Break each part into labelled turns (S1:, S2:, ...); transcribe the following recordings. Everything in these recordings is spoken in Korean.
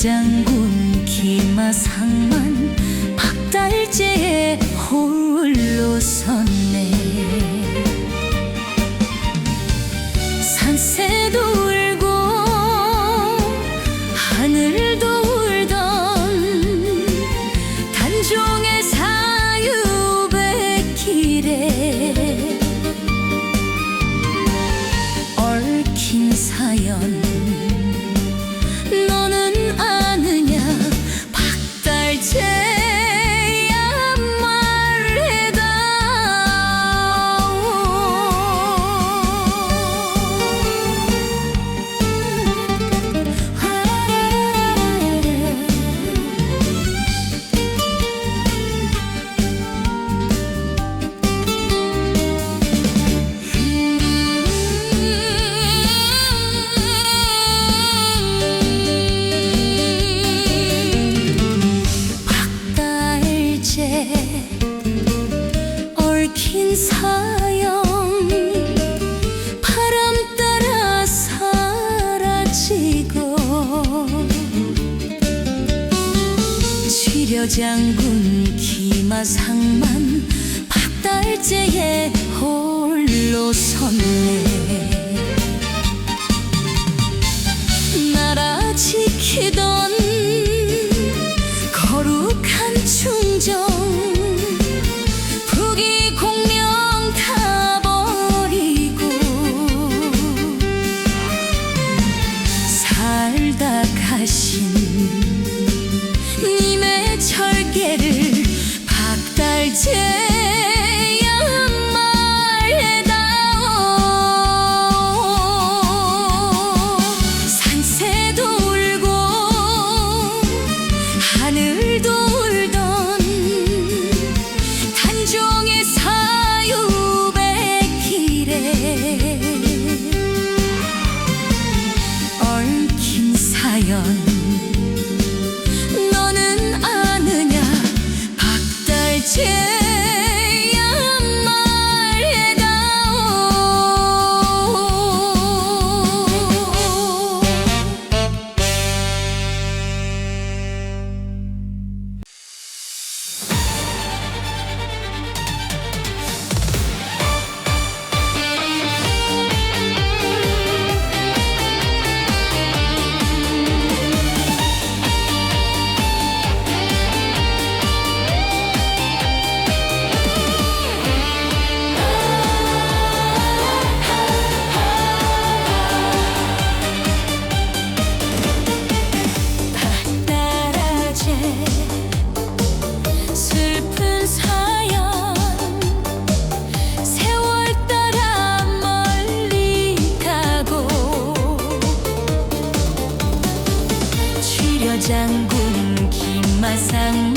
S1: 见过。 긴 사연. 바람 따라 사라지고 지려장군 기마상만 박달재에 홀로 섰네. 的心。 장군 김마상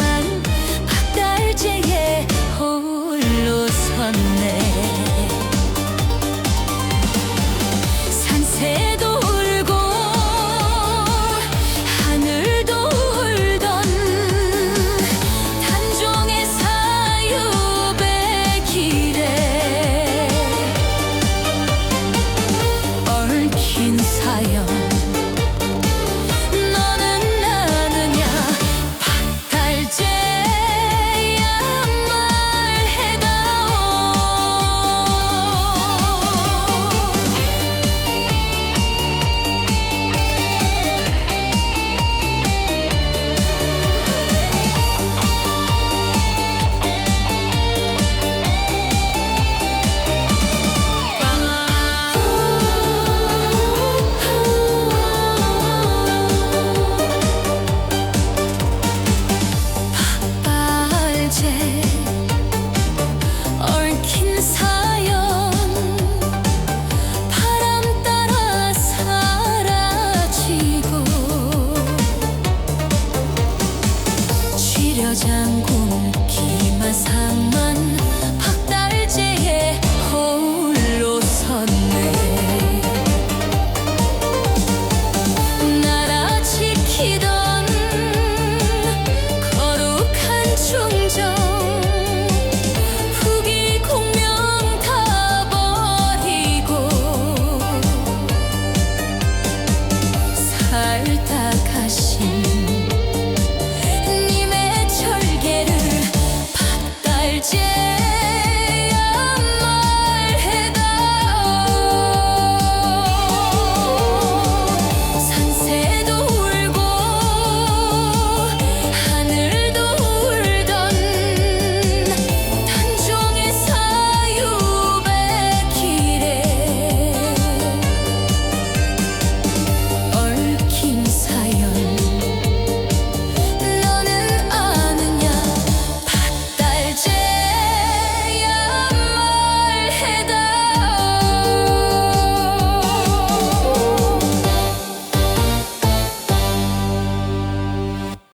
S1: 장군 기마상만 박달재에 홀로 섰네. 나라 지키던 거룩한 충정 후기 공명 다 버리고 살다 가신